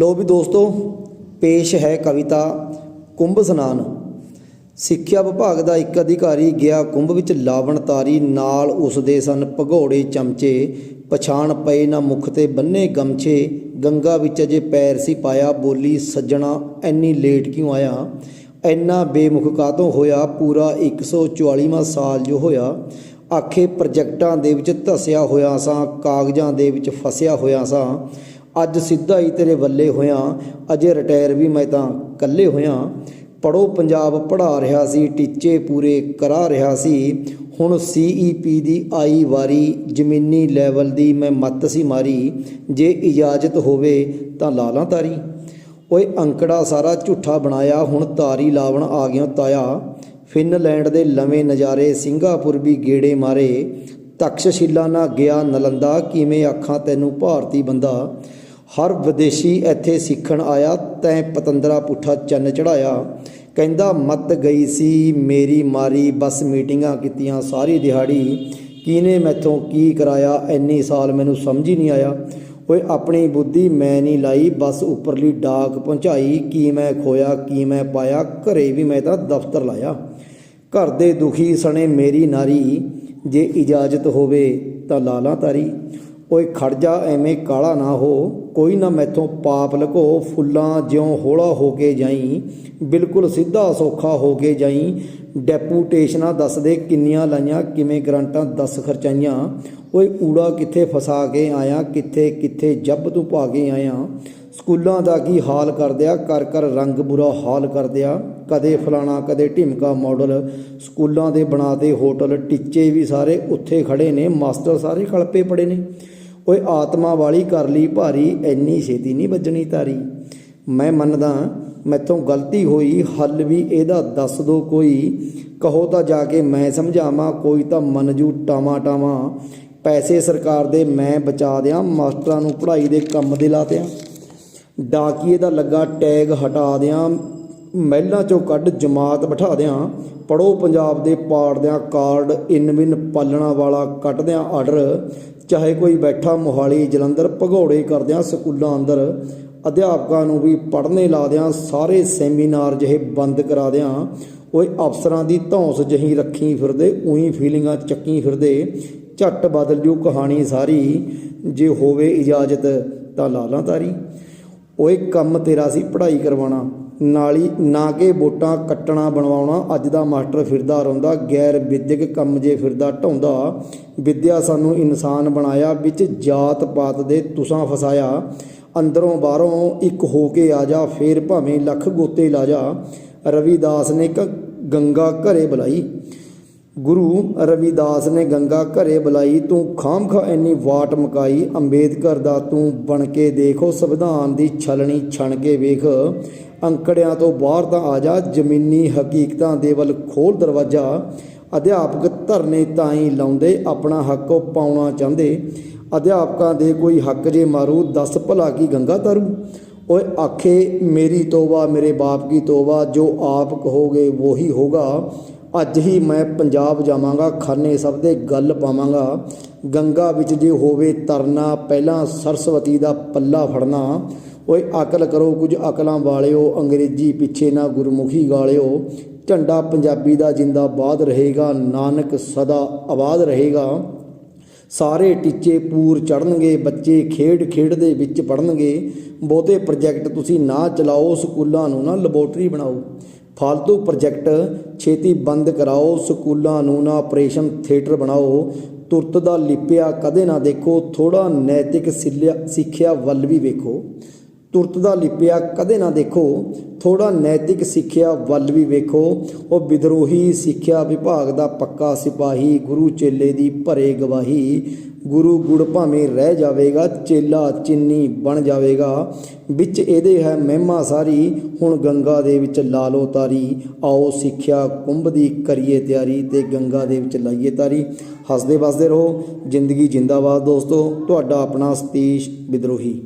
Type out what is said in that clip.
ਲੋ ਵੀ ਦੋਸਤੋ, ਪੇਸ਼ ਹੈ ਕਵਿਤਾ ਕੁੰਭ ਸਨਾਨ। ਸਿੱਖਿਆ ਵਿਭਾਗ ਦਾ ਇੱਕ ਅਧਿਕਾਰੀ ਗਿਆ ਕੁੰਭ ਵਿੱਚ ਲਾਵਣ ਤਾਰੀ, ਨਾਲ ਉਸ ਦੇ ਸਨ ਭਗੌੜੇ ਚਮਚੇ। ਪਛਾਣ ਪਏ ਨਾ ਮੁਖ ਤੇ ਬੰਨੇ ਗਮਛੇ, ਗੰਗਾ ਵਿੱਚ ਅਜੇ ਪੈਰ ਸੀ ਪਾਇਆ, ਬੋਲੀ ਸੱਜਣਾ ਐਨੀ ਲੇਟ ਕਿਉਂ ਆਇਆ? ਐਨਾ ਬੇਮੁਖ ਕਾਤੋਂ ਹੋਇਆ? ਪੂਰਾ 144ਵਾਂ ਸਾਲ ਜੋ ਹੋਇਆ। ਆਖੇ ਪ੍ਰੋਜੈਕਟਾਂ ਦੇ ਵਿੱਚ ਧਸਿਆ ਹੋਇਆ ਸਾਂ, ਕਾਗਜ਼ਾਂ ਦੇ ਵਿੱਚ ਫਸਿਆ ਹੋਇਆ ਸਾਂ। ਅੱਜ ਸਿੱਧਾ ਹੀ ਤੇਰੇ ਵੱਲੇ ਹੋਇਆ, ਅਜੇ ਰਿਟਾਇਰ ਵੀ ਮੈਂ ਤਾਂ ਕੱਲੇ ਹੋਇਆ। ਪੜੋ ਪੰਜਾਬ, ਪੜ੍ਹਾ ਰਿਹਾ ਸੀ, ਟੀਚੇ ਪੂਰੇ ਕਰਾ ਰਿਹਾ ਸੀ। ਹੁਣ ਸੀਈਪੀ ਦੀ ਆਈ ਵਾਰੀ, ਜ਼ਮੀਨੀ ਲੈਵਲ ਦੀ ਮੈਂ ਮੱਤ ਸੀ ਮਾਰੀ। ਜੇ ਇਜਾਜ਼ਤ ਹੋਵੇ ਤਾਂ ਲਾ ਲਾਂ ਤਾਰੀ। ਓਏ ਅੰਕੜਾ ਸਾਰਾ ਝੂਠਾ ਬਣਾਇਆ, ਹੁਣ ਤਾਰੀ ਲਾਵਣ ਆ ਗਿਆ ਤਾਇਆ। ਫਿਨਲੈਂਡ ਦੇ ਲਵੇਂ ਨਜ਼ਾਰੇ, ਸਿੰਗਾਪੁਰ ਵੀ ਗੇੜੇ ਮਾਰੇ। ਤਕਸ਼ਸ਼ਿਲਾ ਨਾ ਗਿਆ ਨਲੰਦਾ, ਕਿਵੇਂ ਆਖਾਂ ਤੈਨੂੰ ਭਾਰਤੀ ਬੰਦਾ। ਹਰ ਵਿਦੇਸ਼ੀ ਇੱਥੇ ਸਿੱਖਣ ਆਇਆ, ਤੈਂ ਪਤੰਦਰਾ ਪੁੱਠਾ ਚੰਨ ਚੜਾਇਆ। ਕਹਿੰਦਾ, ਮਤ ਗਈ ਸੀ ਮੇਰੀ ਮਾਰੀ, ਬਸ ਮੀਟਿੰਗਾਂ ਕੀਤੀਆਂ ਸਾਰੀ ਦਿਹਾੜੀ। ਕਿਨੇ ਮੈਥੋਂ ਕੀ ਕਰਾਇਆ ਐਨੀ ਸਾਲ ਮੈਨੂੰ ਸਮਝ ਹੀ ਨਹੀਂ ਆਇਆ। ਓਏ, ਆਪਣੀ ਬੁੱਧੀ ਮੈਂ ਨਹੀਂ ਲਾਈ, ਬਸ ਉੱਪਰਲੀ ਡਾਕ ਪਹੁੰਚਾਈ। ਕੀ ਮੈਂ ਖੋਇਆ, ਕੀ ਮੈਂ ਪਾਇਆ, ਘਰੇ ਵੀ ਮੈਂ ਤਾਂ ਦਫ਼ਤਰ ਲਾਇਆ। ਘਰ ਦੇ ਦੁਖੀ ਸਣੇ, ਮੇਰੀ ਨਾਰੀ, ਜੇ ਇਜਾਜ਼ਤ ਹੋਵੇ ਤਾਂ ਲਾਲਾ ਤਾਰੀ। ਓਏ ਖੜ ਜਾ, ਐਵੇਂ ਕਾਲਾ ਨਾ ਹੋ। ਕੋਈ ਨਾ ਮੈਥੋਂ ਪਾਪ ਲਕੋ, ਫੁੱਲਾਂ ਜਿਉਂ ਹੋਲਾ ਹੋ ਕੇ ਜਾਈ। ਬਿਲਕੁਲ ਸਿੱਧਾ ਸੌਖਾ ਹੋ ਕੇ ਜਾਈ। ਡੈਪੂਟੇਸ਼ਨਾਂ ਦੱਸਦੇ ਕਿੰਨੀਆਂ ਲਾਈਆਂ, ਕਿਵੇਂ ਗਰੰਟਾਂ ਦੱਸ ਖਰਚਾਈਆਂ। ਓਏ ਊੜਾ ਕਿੱਥੇ ਫਸਾ ਕੇ ਆਇਆ, ਕਿੱਥੇ ਕਿੱਥੇ ਜੱਬ ਤੂੰ ਪਾ ਕੇ ਆਇਆ। ਸਕੂਲਾਂ ਦਾ ਕੀ ਹਾਲ ਕਰ ਦਿਆ ਕਰ ਕਰ ਰੰਗ ਬੁਰਾ ਹਾਲ ਕਰ ਦਿਆ। ਕਦੇ ਫਲਾਣਾ, ਕਦੇ ਢਿਮਕਾ ਮਾਡਲ। ਸਕੂਲਾਂ ਦੇ ਬਣਾਤੇ ਹੋਟਲ, ਟੀਚੇ ਵੀ ਸਾਰੇ ਉੱਥੇ ਖੜੇ ਨੇ, ਮਾਸਟਰ ਸਾਰੇ ਕਲਪੇ ਪੜੇ ਨੇ। ਓਏ ਆਤਮਾ ਵਾਲੀ ਕਰ ਲਈ ਭਾਰੀ ਐਨੀ ਛੇਤੀ ਨਹੀਂ ਵੱਜਣੀ ਤਾਰੀ। ਮੈਂ ਮੰਨਦਾ ਮੈਥੋਂ ਗਲਤੀ ਹੋਈ, ਹੱਲ ਵੀ ਇਹਦਾ ਦੱਸ ਦੋ ਕੋਈ। ਕਹੋ ਤਾਂ ਜਾ ਕੇ ਮੈਂ ਸਮਝਾਵਾਂ, ਕੋਈ ਤਾਂ ਮਨਜੂ ਟਾਵਾ ਟਾਵਾ। ਪੈਸੇ ਸਰਕਾਰ ਦੇ ਮੈਂ ਬਚਾ ਦਿਆਂ, ਮਾਸਟਰਾਂ ਨੂੰ ਪੜ੍ਹਾਈ ਦੇ ਕੰਮ ਦੇ ਲਾ ਦਿਆਂ। ਡਾਕੀਏ ਦਾ ਲੱਗਾ ਟੈਗ ਹਟਾ ਦਿਆਂ ਮਹਿਲਾਂ ਚੋਂ ਕੱਢ ਜਮਾਤ ਬਿਠਾ ਦਿਆਂ। ਪੜੋ ਪੰਜਾਬ ਦੇ ਪਾੜਦਿਆਂ ਕਾਰਡ, ਇਨਵਿਨ ਪਾਲਣਾ ਵਾਲਾ ਕੱਟਦਿਆਂ ਆਰਡਰ। ਚਾਹੇ ਕੋਈ ਬੈਠਾ ਮੋਹਾਲੀ ਜਲੰਧਰ ਭਗੌੜੇ ਕਰਦਿਆਂ ਸਕੂਲਾਂ ਅੰਦਰ। ਅਧਿਆਪਕਾਂ ਨੂੰ ਵੀ ਪੜ੍ਹਨੇ ਲਾ ਦਿਆਂ ਸਾਰੇ ਸੈਮੀਨਾਰ ਜਿਹੇ ਬੰਦ ਕਰਾ ਦਿਆਂ। ਓਏ ਅਫਸਰਾਂ ਦੀ ਧੌਂਸ ਜਹੀ ਰੱਖੀ ਫਿਰਦੇ, ਉਹੀ ਫੀਲਿੰਗਾਂ ਚੱਕੀ ਫਿਰਦੇ। ਝੱਟ ਬਦਲ ਜੂ ਕਹਾਣੀ ਸਾਰੀ। ਜੇ ਹੋਵੇ ਇਜਾਜ਼ਤ ਤਾਂ ਲਾਲਾਂ ਤਾਰੀ। ਓਏ ਕੰਮ ਤੇਰਾ ਸੀ ਪੜ੍ਹਾਈ ਕਰਵਾਉਣਾ। ਨਾਲੀ ਨਾ ਕਿ ਵੋਟਾਂ ਕੱਟਣਾ ਬਣਵਾਉਣਾ। ਅੱਜ ਦਾ ਮਾਸਟਰ ਫਿਰਦਾ ਰੋਂਦਾ, ਗੈਰ ਵਿਦਿਅਕ ਕੰਮ ਜੇ ਫਿਰਦਾ ਢਾਉਂਦਾ ਵਿਦਿਆ ਸਾਨੂੰ ਇਨਸਾਨ ਬਣਾਇਆ, ਵਿੱਚ ਜਾਤ ਪਾਤ ਦੇ ਤੁਸਾਂ ਫਸਾਇਆ। ਅੰਦਰੋਂ ਬਾਹਰੋਂ ਇੱਕ ਹੋ ਕੇ ਆ ਜਾ, ਫੇਰ ਭਾਵੇਂ ਲੱਖ ਗੋਤੇ ਲਾ ਜਾ। ਰਵਿਦਾਸ ਨੇ ਇੱਕ ਗੰਗਾ ਘਰੇ ਬੁਲਾਈ। ਗੁਰੂ ਰਵਿਦਾਸ ਨੇ ਗੰਗਾ ਘਰੇ ਬੁਲਾਈ, ਤੂੰ ਖਾਮਖਾ ਇੰਨੀ ਵਾਟ ਮਕਾਈ, ਅੰਬੇਦਕਰ ਦਾ ਤੂੰ ਬਣ ਕੇ ਦੇਖੋ, ਸੰਵਿਧਾਨ ਦੀ ਛਲਣੀ ਛਣ ਕੇ ਵੇਖ। ਅੰਕੜਿਆਂ ਤੋਂ ਬਾਹਰ ਤਾਂ ਆ ਜਾ। ਜ਼ਮੀਨੀ ਹਕੀਕਤਾਂ ਦੇ ਵੱਲ ਖੋਲ ਦਰਵਾਜ਼ਾ। ਅਧਿਆਪਕ ਧਰਨੇ ਤਾਂ ਹੀ ਲਾਉਂਦੇ ਆਪਣਾ ਹੱਕ ਉਹ ਪਾਉਣਾ ਚਾਹੁੰਦੇ। ਅਧਿਆਪਕਾਂ ਦੇ ਕੋਈ ਹੱਕ ਜੇ ਮਾਰੂ, ਦੱਸ ਭਲਾ ਕੀ ਗੰਗਾ ਤਰੂ? ਓਏ ਆਖੇ, ਮੇਰੀ ਤੋਬਾ, ਮੇਰੇ ਬਾਪ ਕੀ ਤੋਬਾ, ਜੋ ਆਪ ਕਹੋਗੇ ਵਹੀ ਹੋਗਾ। ਅੱਜ ਹੀ ਮੈਂ ਪੰਜਾਬ ਜਾਵਾਂਗਾ, ਖਾਨੇ ਸਭ ਦੇ ਗੱਲ ਪਾਵਾਂਗਾ। ਗੰਗਾ ਵਿੱਚ ਜੇ ਹੋਵੇ ਤਰਨਾ, ਪਹਿਲਾਂ ਸਰਸਵਤੀ ਦਾ ਪੱਲਾ ਫੜਨਾ। ਓਏ ਅਕਲ ਕਰੋ ਕੁਝ ਅਕਲਾਂ ਵਾਲਿਓ, ਅੰਗਰੇਜ਼ੀ ਪਿੱਛੇ ਨਾ ਗੁਰਮੁਖੀ ਗਾਲਿਓ। ਝੰਡਾ ਪੰਜਾਬੀ ਦਾ ਜਿੰਦਾਬਾਦ ਰਹੇਗਾ, ਨਾਨਕ ਸਦਾ ਆਬਾਦ ਰਹੇਗਾ। ਸਾਰੇ ਟੀਚੇ ਪੂਰ ਚੜਨਗੇ ਬੱਚੇ ਖੇਡ ਖੇਡ ਦੇ ਵਿੱਚ ਪੜਨਗੇ ਬਹੁਤੇ ਪ੍ਰੋਜੈਕਟ ਤੁਸੀਂ ਨਾ ਚਲਾਓ, ਸਕੂਲਾਂ ਨੂੰ ਨਾ ਲੈਬੋਰਟਰੀ ਬਣਾਓ। ਫालतू ਪ੍ਰੋਜੈਕਟ ਛੇਤੀ ਬੰਦ ਕਰਾਓ, ਸਕੂਲਾਂ ਨੂੰ ਨਾ ਆਪਰੇਸ਼ਨ ਥੀਏਟਰ ਬਣਾਓ। ਤੁਰਤ ਦਾ ਲਿਪਿਆ ਕਦੇ ਨਾ ਦੇਖੋ ਥੋੜਾ ਨੈਤਿਕ ਸਿਲਿਆ- ਸਿੱਖਿਆ ਵੱਲ ਵੀ ਵੇਖੋ। ਤੁਰਤ ਦਾ ਲਿਪਿਆ ਕਦੇ ਨਾ ਦੇਖੋ। ਥੋੜਾ ਨੈਤਿਕ ਸਿੱਖਿਆ ਵੱਲ ਵੀ ਵੇਖੋ। ਉਹ ਵਿਦਰੋਹੀ ਸਿੱਖਿਆ ਵਿਭਾਗ ਦਾ ਪੱਕਾ ਸਿਪਾਹੀ, ਗੁਰੂ ਚੇਲੇ ਦੀ ਭਰੇ ਗਵਾਹੀ। ਗੁਰੂ ਗੁੜ ਭਾਵੇਂ ਰਹਿ ਜਾਵੇਗਾ, ਚੇਲਾ ਚਿੰਨੀ ਬਣ ਜਾਵੇਗਾ। ਵਿੱਚ ਇਹਦੇ ਹੈ ਮਹਿਮਾ ਸਾਰੀ, ਹੁਣ ਗੰਗਾ ਦੇ ਵਿੱਚ ਲਾ ਲੋ ਤਾਰੀ। ਆਓ ਸਿੱਖਿਆ ਕੁੰਭ ਦੀ ਕਰੀਏ ਤਿਆਰੀ ਤੇ ਗੰਗਾ ਦੇ ਵਿੱਚ ਲਾਈਏ ਤਾਰੀ। ਹੱਸਦੇ ਵਸਦੇ ਰਹੋ, ਜ਼ਿੰਦਗੀ ਜਿੰਦਾਬਾਦ ਦੋਸਤੋ। ਤੁਹਾਡਾ ਆਪਣਾ ਸਤੀਸ਼ ਵਿਦਰੋਹੀ।